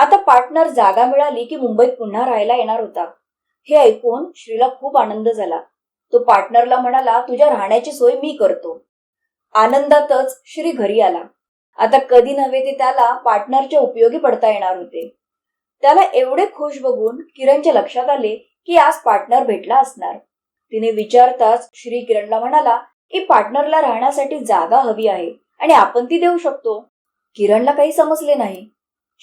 आता पार्टनर जागा मिळाली की मुंबईत पुन्हा राहायला येणार होता. हे ऐकून श्रीला खूप आनंद झाला. तो पार्टनरला म्हणाला तुझ्या राहण्याची सोय मी करतो. आनंदातच श्री घरी आला. आता कधी नव्हे ते त्याला पार्टनरच्या उपयोगी पडता येणार होते. त्याला एवढे खुश बघून किरणच्या लक्षात आले की आज पार्टनर भेटला असणार. तिने विचारताच श्री किरणला म्हणाला की पार्टनरला राहण्यासाठी जागा हवी आहे आणि आपण ती देऊ शकतो. किरणला काही समजले नाही.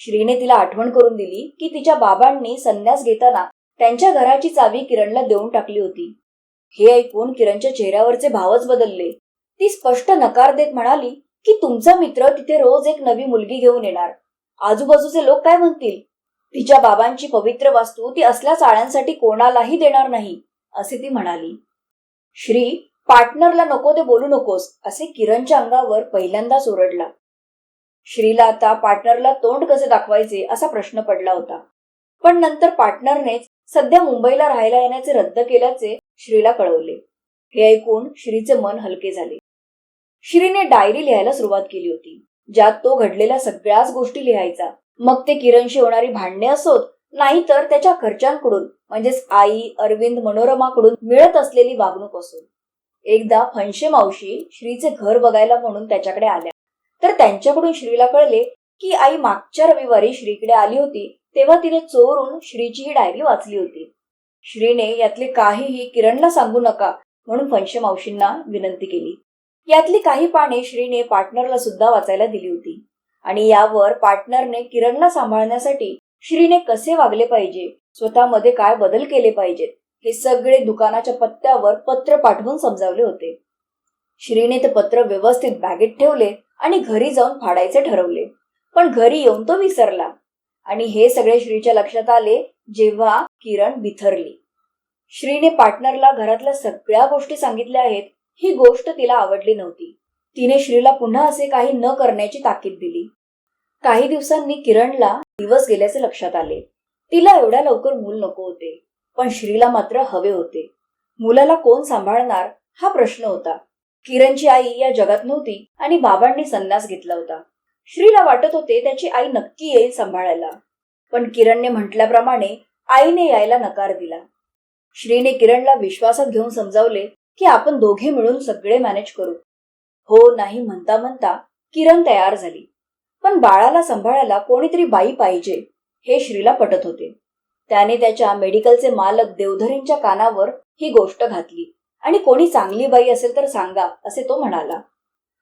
श्रीने तिला आठवण करून दिली की तिच्या बाबांनी संन्यास घेताना त्यांच्या घराची चावी किरणला देऊन टाकली होती. हे ऐकून किरणच्या चेहऱ्यावरचे भावच बदलले. ती स्पष्ट नकार देत म्हणाली की तुमचा मित्र तिथे रोज एक नवी मुलगी घेऊन येणार. आजूबाजूचे लोक काय म्हणतील? तिच्या बाबांची पवित्र वास्तू ती असल्या चाळ्यांसाठी कोणालाही देणार नाही असे ती म्हणाली. श्री पार्टनरला नको ते बोलू नकोस असे किरणच्या अंगावर पहिल्यांदाच ओरडला. श्रीला आता पार्टनरला तोंड कसे दाखवायचे असा प्रश्न पडला होता. पण नंतर पार्टनरनेच सध्या मुंबईला राहायला येण्याचे रद्द केल्याचे श्रीला कळवले. हे ऐकून श्रीचे मन हलके झाले. श्रीने डायरी लिहायला सुरुवात केली होती. ज्यात तो घडलेल्या सगळ्याच गोष्टी लिहायचा. मग ते किरणशी होणारी भांडणे असोत नाहीतर त्याच्या घरच्यांकडून म्हणजेच आई अरविंद मनोरमाकडून मिळत असलेली वागणूक असो. एकदा फणशे मावशी श्रीचे घर बघायला म्हणून त्याच्याकडे आल्या. तर त्यांच्याकडून श्रीला कळले की आई मागच्या रविवारी श्रीकडे आली होती तेव्हा तिने चोरून श्रीची ही डायरी वाचली होती. श्रीने यातले काहीही किरणला सांगू नका म्हणून फणशे मावशींना विनंती केली. यातली काही पाने श्रीने पार्टनरला सुद्धा वाचायला दिली होती. आणि यावर पार्टनरने किरणला सांभाळण्यासाठी श्रीने कसे वागले पाहिजे स्वतःमध्ये काय बदल केले पाहिजेत हे सगळे दुकानाच्या पत्त्यावर पत्र पाठवून समजावले होते. श्रीने ते पत्र व्यवस्थित बॅगेत ठेवले आणि घरी जाऊन फाडायचे ठरवले. पण घरी येऊन तो विसरला. आणि हे सगळे श्रीच्या लक्षात आले जेव्हा किरण बिथरली श्रीने पार्टनरला घरातल्या सगळ्या गोष्टी सांगितल्या आहेत ही गोष्ट तिला आवडली नव्हती. तिने श्रीला पुन्हा असे काही न करण्याची ताकीद दिली. काही दिवसांनी किरणला दिवस गेल्याचे लक्षात आले. तिला एवढ्या लवकर मूल नको होते पण श्रीला मात्र हवे होते. मुलाला कोण सांभाळणार हा प्रश्न होता. किरणची आई या जगात नव्हती आणि बाबांनी संन्यास घेतला होता. श्रीला वाटत होते त्याची आई नक्की येईल सांभाळायला. पण किरणने म्हटल्याप्रमाणे आईने यायला नकार दिला. श्रीने किरणला विश्वासात घेऊन समजावले की आपण दोघे मिळून सगळे मॅनेज करू. हो नाही म्हणता म्हणता किरण तयार झाली. पण बाळाला सांभाळायला कोणीतरी बाई पाहिजे हे श्रीला पटत होते. त्याने त्याच्या मेडिकलचे मालक देवधरींच्या कानावर ही गोष्ट घातली. आणि कोणी चांगली बाई असेल तर सांगा असे तो म्हणाला.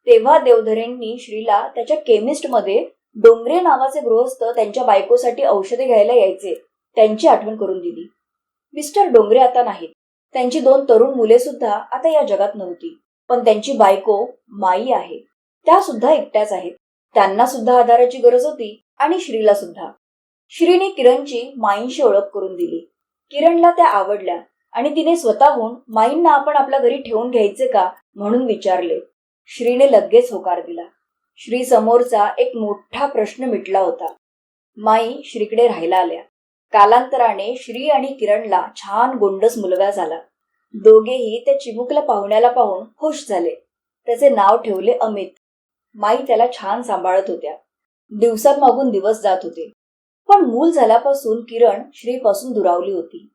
तेव्हा देवधरेंनी श्रीला त्याच्या केमिस्टमध्ये डोंगरे नावाचे गृहस्थ त्यांच्या बायकोसाठी औषधे घ्यायला यायचे त्यांची आठवण करून दिली. मिस्टर डोंगरे आता नाहीत. त्यांची दोन तरुण मुले सुद्धा आता या जगात नव्हती. पण त्यांची बायको माई आहे. त्या सुद्धा एकट्याच आहेत. त्यांना सुद्धा आधाराची गरज होती आणि श्रीला सुद्धा. श्रीने किरणची माईंशी ओळख करून दिली. किरणला त्या आवडल्या. आणि तिने स्वतःहून माईंना आपण आपल्या घरी ठेवून घ्यायचे का म्हणून विचारले. श्रीने लगेच होकार दिला. श्री समोरचा एक मोठा प्रश्न मिटला होता. माई श्रीकडे राहायला आल्या. कालांतराने श्री आणि किरणला छान गोंडस मुलगा झाला. दोघेही त्या चिमुकला पाहुण्याला पाहून खुश झाले. त्याचे नाव ठेवले अमित. माई त्याला छान सांभाळत होत्या. दिवसात मागून दिवस जात होते. पण मूल झाल्यापासून किरण श्रीपासून दुरावली होती.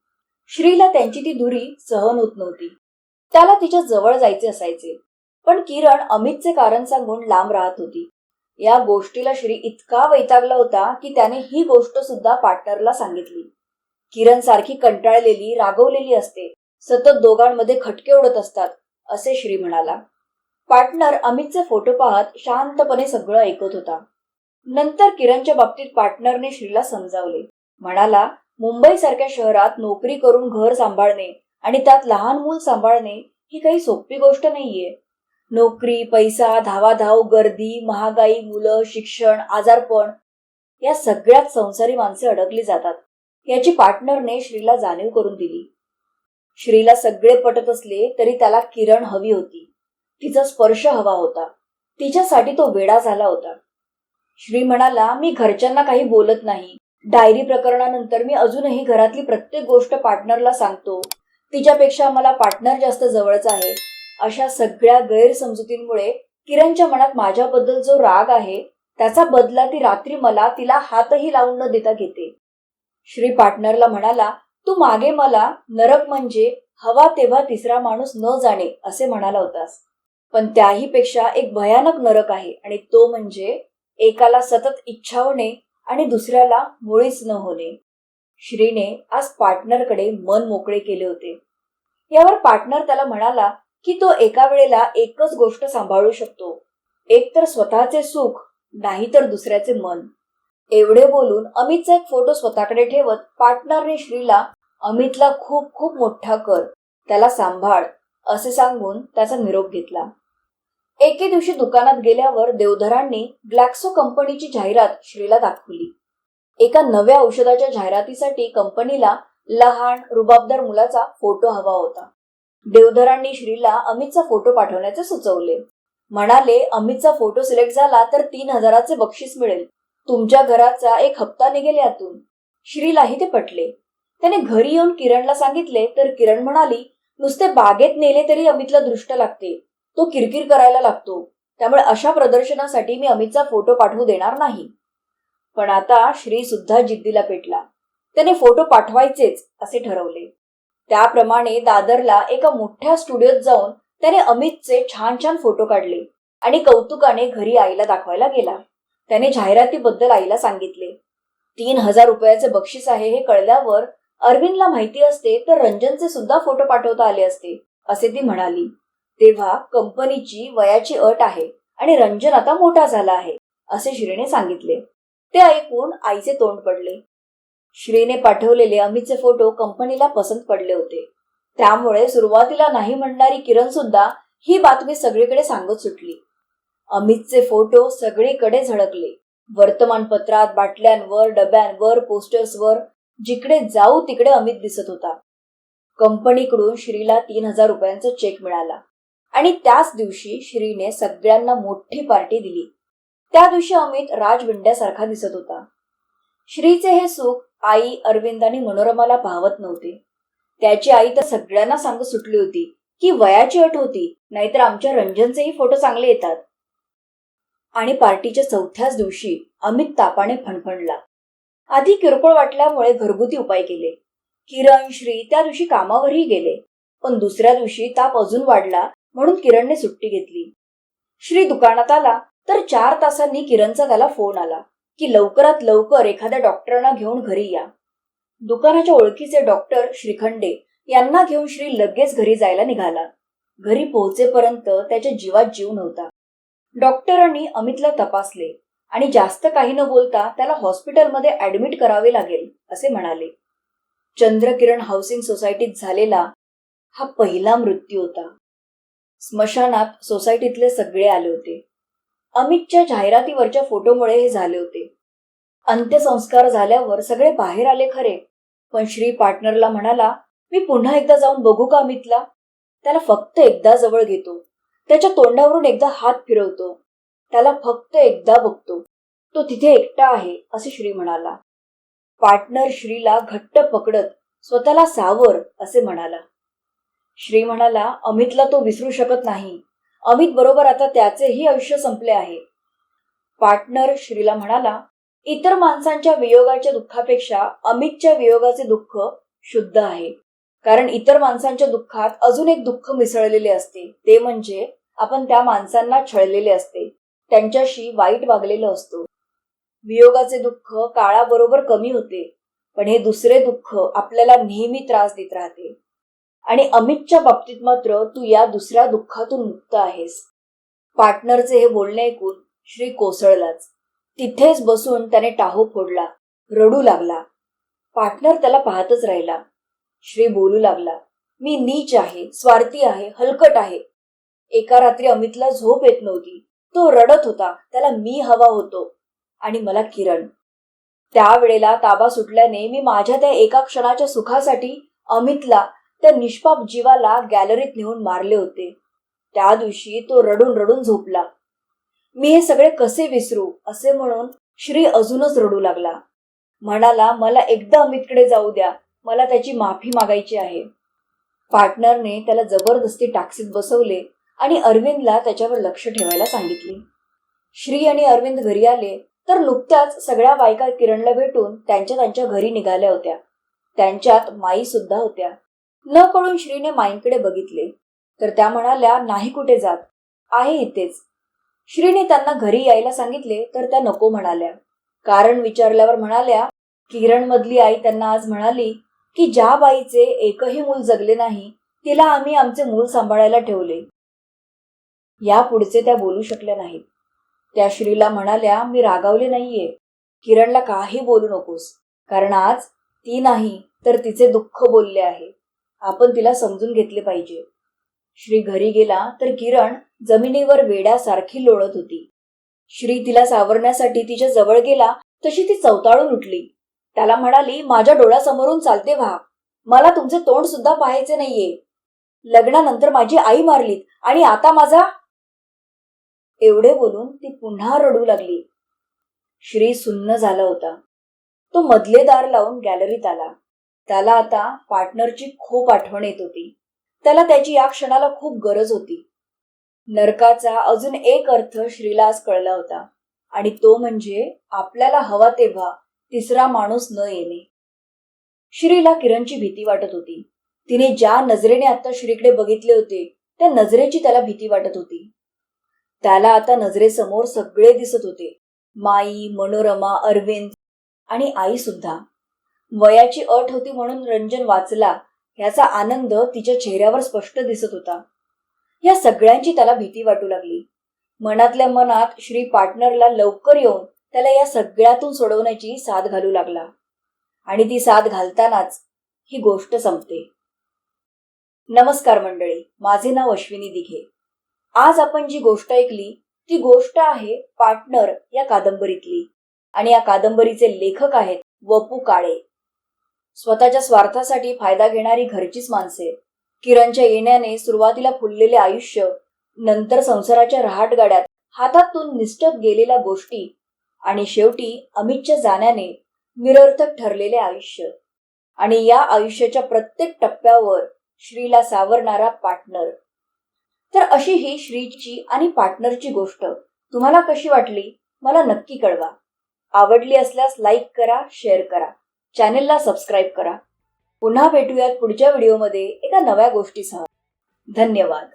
श्रीला त्यांची ती दुरी सहन होत नव्हती. त्याला तिच्या जवळ जायचे असायचे. पण किरण अमितचे कारण सांगून लांब राहत होती. या गोष्टीला श्री इतका वैतागला होता की त्याने ही गोष्ट सुद्धा पार्टनरला सांगितली. किरण सारखी कंटाळलेली रागवलेली असते. सतत दोघांमध्ये खटके उडत असतात असे श्री म्हणाला. पार्टनर अमितचे फोटो पाहत शांतपणे सगळं ऐकत होता. नंतर किरणच्या बाबतीत पार्टनरने श्रीला समजावले. म्हणाला मुंबईसारख्या शहरात नोकरी करून घर सांभाळणे आणि त्यात लहान मूल सांभाळणे ही काही सोपी गोष्ट नाहीये. नोकरी पैसा धावाधाव गर्दी महागाई मुलं शिक्षण आजारपण या सगळ्यात संसारी माणसे अडकली जातात. याची पार्टनरने श्रीला जाणीव करून दिली. श्रीला सगळे पटत असले तरी त्याला किरण हवी होती. तिचा स्पर्श हवा होता. तिच्यासाठी तो वेडा झाला होता. श्री म्हणाला मी घरच्यांना काही बोलत नाही. डायरी प्रकरणानंतर मी अजूनही घरातली प्रत्येक गोष्ट पार्टनरला सांगतो. तिच्यापेक्षा मला पार्टनर जास्त जवळचा आहे. अशा सगळ्या गैरसमजुतींमुळे किरणच्या मनात माझ्याबद्दल जो राग आहे त्याचा बदला ती रात्री मला तिला हातही लावून न देता घेते. श्री पार्टनरला म्हणाला तू मागे मला नरक म्हणजे हवा तेव्हा तिसरा माणूस न जाणे असे म्हणाला होतास. पण त्याही पेक्षा एक भयानक नरक आहे आणि तो म्हणजे एकाला सतत इच्छा होणे आणि दुसऱ्याला मुळीच न होणे. श्रीने आज पार्टनरकडे मन मोकळे केले होते. यावर पार्टनर त्याला म्हणाला की तो एका वेळेला एकच गोष्ट सांभाळू शकतो. एक तर स्वतःचे सुख नाही तर दुसऱ्याचे मन. एवढे बोलून अमितचा एक फोटो स्वतःकडे ठेवत पार्टनरने श्रीला अमितला खूप खूप मोठा कर त्याला सांभाळ असे सांगून त्याचा निरोप घेतला. एके दिवशी दुकानात गेल्यावर देवधरांनी ग्लॅक्सो कंपनीची जाहिरात श्रीला दाखवली. एका नव्या औषधाच्या जाहिरातीसाठी कंपनीला लहान रुबाबदार मुलाचा फोटो हवा होता. देवधरांनी श्रीला अमितचा फोटो पाठवण्याचे सुचवले. म्हणाले अमितचा फोटो सिलेक्ट झाला तर तीन हजाराचे बक्षीस मिळेल. तुमच्या घराचा एक हप्ता निघेल यातून. श्रीलाही ते पटले. त्याने घरी येऊन किरणला सांगितले तर किरण म्हणाली नुसते बागेत नेले तरी अमितला दृष्ट लागते. तो किरकिर करायला लागतो. त्यामुळे अशा प्रदर्शनासाठी मी अमितचा फोटो पाठवू देणार नाही. पण आता श्री सुद्धा जिद्दीला पेटला. त्याने फोटो पाठवायचेच असे ठरवले. त्याप्रमाणे दादरला एका मोठ्या स्टुडिओत जाऊन त्याने अमितचे छान छान फोटो काढले आणि कौतुकाने घरी आईला दाखवायला गेला. त्याने जाहिरातीबद्दल आईला सांगितले. तीन हजार रुपयाचे बक्षीस आहे हे कळल्यावर अरविंदला माहिती असते तर रंजनचे सुद्धा फोटो पाठवता आले असते असे ती म्हणाली. तेव्हा कंपनीची वयाची अट आहे आणि रंजन आता मोठा झाला आहे असे श्रीने सांगितले. ते ऐकून आईचे तोंड पडले. श्रीने पाठवलेले अमितचे फोटो कंपनीला पसंत पडले होते. त्यामुळे सुरुवातीला नाही म्हणणारी किरण सुद्धा ही बातमी सगळीकडे सांगत सुटली. अमितचे फोटो सगळीकडे झळकले. वर्तमानपत्रात बाटल्यांवर डब्यांवर पोस्टर्सवर जिकडे जाऊ तिकडे अमित दिसत होता. कंपनीकडून श्रीला तीन हजार रुपयांचा चेक मिळाला. आणि त्याच दिवशी श्रीने सगळ्यांना मोठी पार्टी दिली. त्या दिवशी अमित राजविंड्यासारखा दिसत होता. श्रीचे हे सुख आई अरविंद आणि मनोरमाला पाहवत नव्हते. त्याची आई तर सगळ्यांना सांगत सुटली होती की वयाची अट होती नाहीतर आमच्या रंजनचेही फोटो चांगले येतात. आणि पार्टीच्या चौथ्याच दिवशी अमित तापाने फणफणला. आधी किरकोळ वाटल्यामुळे घरगुती उपाय केले. किरण श्री त्या दिवशी कामावरही गेले. पण दुसऱ्या दिवशी ताप अजून वाढला म्हणून किरणने सुट्टी घेतली. श्री दुकानात आला तर चार तासांनी किरणचा त्याला फोन आला की लवकरात लवकर एखाद्या डॉक्टरांना घेऊन घरी या. दुकानाच्या ओळखीचे डॉक्टर श्रीखंडे यांना घेऊन श्री लगेच घरी जायला निघाला. घरी पोहोचेपर्यंत त्याच्या जीवात जीव नव्हता. डॉक्टरांनी अमितला तपासले आणि जास्त काही न बोलता त्याला हॉस्पिटलमध्ये ऍडमिट करावे लागेल असे म्हणाले. चंद्रकिरण हाऊसिंग सोसायटीत झालेला हा पहिला मृत्यू होता. स्मशानात सोसायटीतले सगळे आले होते. अमितच्या जाहिरातीवरच्या फोटोमुळे हे झाले होते. अंत्यसंस्कार झाल्यावर सगळे बाहेर आले खरे. पण श्री पार्टनरला म्हणाला मी पुन्हा एकदा जाऊन बघू का अमितला? त्याला फक्त एकदा जवळ घेतो. त्याच्या तोंडावरून एकदा हात फिरवतो. त्याला फक्त एकदा बघतो. तो तिथे एकटा आहे असे श्री म्हणाला. पार्टनर श्रीला घट्ट पकडत स्वतःला सावर असे म्हणाला. श्री म्हणाला अमितला तो विसरू शकत नाही. अमित बरोबर आता त्याचेही आयुष्य संपले आहे. पार्टनर श्रीला म्हणाला इतर माणसांच्या वियोगाच्या दुःखापेक्षा अमितच्या वियोगाचे दुःख शुद्ध आहे. कारण इतर माणसांच्या दुःखात अजून एक दुःख मिसळलेले असते. ते म्हणजे आपण त्या माणसांना छळलेले असते. त्यांच्याशी वाईट वागलेलो असतो. वियोगाचे दुःख काळाबरोबर कमी होते. पण हे दुसरे दुःख आपल्याला नेहमी त्रास देत राहते. आणि अमितच्या बाबतीत मात्र तू या दुसऱ्या दुःखातून मुक्त आहेस. पार्टनरचे हे बोलणे ऐकून श्री कोसळलाच. तिथेच बसून त्याने टाहो फोडला रडू लागला. पार्टनर त्याला पाहतच राहिला. श्री बोलू लागला मी नीच आहे स्वार्थी आहे हलकट आहे. एका रात्री अमितला झोप येत नव्हती. तो रडत होता त्याला मी हवा होतो आणि मला किरण. त्यावेळेला ताबा सुटल्याने मी माझ्या त्या एका क्षणाच्या सुखासाठी अमितला त्या निष्पाप जीवाला गॅलरीत नेऊन मारले होते. त्या दिवशी तो रडून रडून झोपला. मी हे सगळे कसे विसरू? असे म्हणून श्री अजूनच रडू लागला. म्हणाला मला एकदा अमितकडे जाऊ द्या. मला त्याची माफी मागायची आहे. पार्टनरने त्याला जबरदस्ती टॅक्सीत बसवले आणि अरविंदला त्याच्यावर लक्ष ठेवायला सांगितले. श्री आणि अरविंद घरी आले तर नुकत्याच सगळ्या बायका किरणला भेटून त्यांच्या त्यांच्या घरी निघाल्या होत्या. त्यांच्यात माई सुद्धा होत्या. न कळून श्रीने माईंकडे बघितले. तर त्या म्हणाल्या नाही कुठे जात. आहे इथेच. श्रीने त्यांना घरी यायला सांगितले तर त्या नको म्हणाल्या. कारण विचारल्यावर म्हणाल्या किरण मधली आई त्यांना आज म्हणाली की ज्या बाईचे एकही मूल जगले नाही तिला आम्ही आमचे मूल सांभाळायला ठेवले. या पुढचे त्या बोलू शकल्या नाहीत. त्या श्रीला म्हणाल्या मी रागावले नाहीये. किरणला काही बोलू नकोस. कारण आज ती नाही तर तिचे दुःख बोलले आहे. आपण तिला समजून घेतले पाहिजे. श्री घरी गेला तर किरण जमिनीवर वेड्यासारखी लोळत होती. श्री तिला सावरण्यासाठी तिच्या जवळ गेला तशी ती चवताळून उठली. त्याला म्हणाली माझ्या डोळ्यासमोरून चालते व्हा. मला तुमचे तोंड सुद्धा पाहायचे नाहीये. लग्नानंतर माझी आई मारलीत आणि आता माझा एवढे बोलून ती पुन्हा रडू लागली. श्री सुन्न झाला होता. तो मधले दार लावून गॅलरीत आला. त्याला आता पार्टनरची खूप आठवण येत होती. त्याला त्याची या क्षणाला खूप गरज होती. नरकाचा अजून एक अर्थ श्रीला आज कळला होता. आणि तो म्हणजे आपल्याला हवा तेव्हा तिसरा माणूस न येणे. श्रीला किरणची भीती वाटत होती. तिने ज्या नजरेने आता श्रीकडे बघितले होते त्या नजरेची त्याला भीती वाटत होती. त्याला आता नजरेसमोर सगळे दिसत होते. माई मनोरमा अरविंद आणि आई सुद्धा. वयाची अट होती म्हणून रंजन वाचला. याचा आनंद तिच्या चेहऱ्यावर स्पष्ट दिसत होता. या सगळ्यांची त्याला भीती वाटू लागली. मनातल्या मनात श्री पार्टनरला लवकर येऊन त्याला या सगळ्यातून सोडवण्याची साथ घालू लागला. आणि ती साथ घालतानाच ही गोष्ट संपते. नमस्कार मंडळी माझे नाव अश्विनी दिघे. आज आपण जी गोष्ट ऐकली ती गोष्ट आहे पार्टनर या कादंबरीतली. आणि या कादंबरीचे लेखक आहेत वपू काळे. स्वतःच्या स्वार्थासाठी फायदा घेणारी घरचीच माणसे. किरणच्या येण्याने सुरुवातीला फुललेले आयुष्य नंतर संसाराच्या रहाटगाड्यात हातातून निष्ठत गेलेल्या गोष्टी आणि शेवटी अमितच्या जाण्याने निरर्थक ठरलेले आयुष्य. आणि या आयुष्याच्या प्रत्येक टप्प्यावर श्रीला सावरणारा पार्टनर. तर अशी ही श्रीची आणि पार्टनरची गोष्ट. तुम्हाला कशी वाटली? मला नक्की कळवा. आवडली असल्यास लाईक करा शेअर करा. चॅनेलला सबस्क्राईब करा. पुन्हा भेटूयात पुढच्या व्हिडिओमध्ये एका नव्या गोष्टीसह. धन्यवाद.